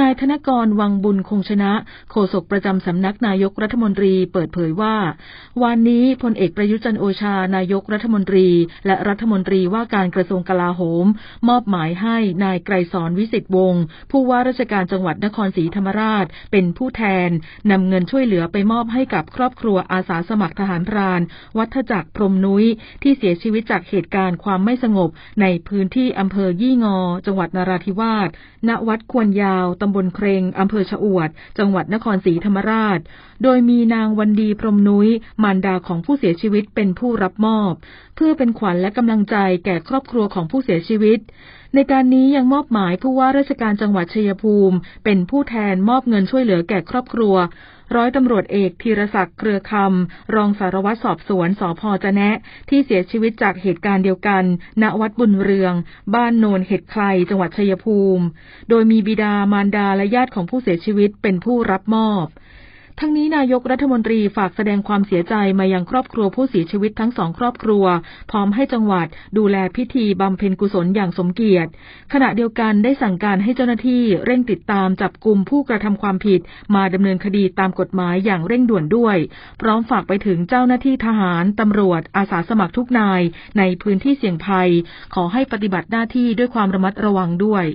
นายธนกรวังบุญคงชนะ โฆษกประจำสำนักนายกรัฐมนตรีเปิดเผยว่า วันนี้พลเอกประยุจันโอชานายกรัฐมนตรี และรัฐมนตรีว่าการกระทรวงกลาโหม มอบหมายให้นายไกรสอนวิสิตวงศ์ผู้ว่าราชการจังหวัดนครศรีธรรมราช เป็นผู้แทนนำเงินช่วยเหลือไปมอบให้กับครอบครัวอาสาสมัครทหารพราน วัฒจักรพรมนุ้ยที่เสียชีวิตจากเหตุการณ์ความไม่สงบ ในพื้นที่อำเภอยี่งอ จังหวัดนราธิวาสณวัดควรยาวตำบลเครงอำเภอชะอวด จังหวัดนครศรีธรรมราช โดยมีนางวันดีพรมนุ้ย มารดาของผู้เสียชีวิตเป็นผู้รับมอบ เพื่อเป็นขวัญและกำลังใจแก่ครอบครัวของผู้เสียชีวิต ในการนี้ยังมอบหมายผู้ว่าราชการจังหวัดชัยภูมิ เป็นผู้แทนมอบเงินช่วยเหลือแก่ครอบครัวร้อยตำรวจเอกธีรศักดิ์เครือคำ รองสารวัตรสอบสวนสพจะแนะ ที่เสียชีวิตจากเหตุการณ์เดียวกัน ณ วัดบุญเรือง บ้านโนนเห็ดใครจังหวัดชัยภูมิ โดยมีบิดามารดาและญาติของผู้เสียชีวิตเป็นผู้รับมอบ ทั้งนี้นายกรัฐมนตรีฝากแสดงความเสียใจมายังครอบครัวผู้เสียชีวิตทั้งสองครอบครัว พร้อมให้จังหวัดดูแลพิธีบำเพ็ญกุศลอย่างสมเกียรติ ขณะเดียวกันได้สั่งการให้เจ้าหน้าที่เร่งติดตามจับกลุ่มผู้กระทำความผิด มาดำเนินคดีตามกฎหมายอย่างเร่งด่วนด้วย พร้อมฝากไปถึงเจ้าหน้าที่ทหารตำรวจอาสาสมัครทุกนาย ในพื้นที่เสี่ยงภัย ขอให้ปฏิบัติหน้าที่ด้วยความระมัดระวังด้วย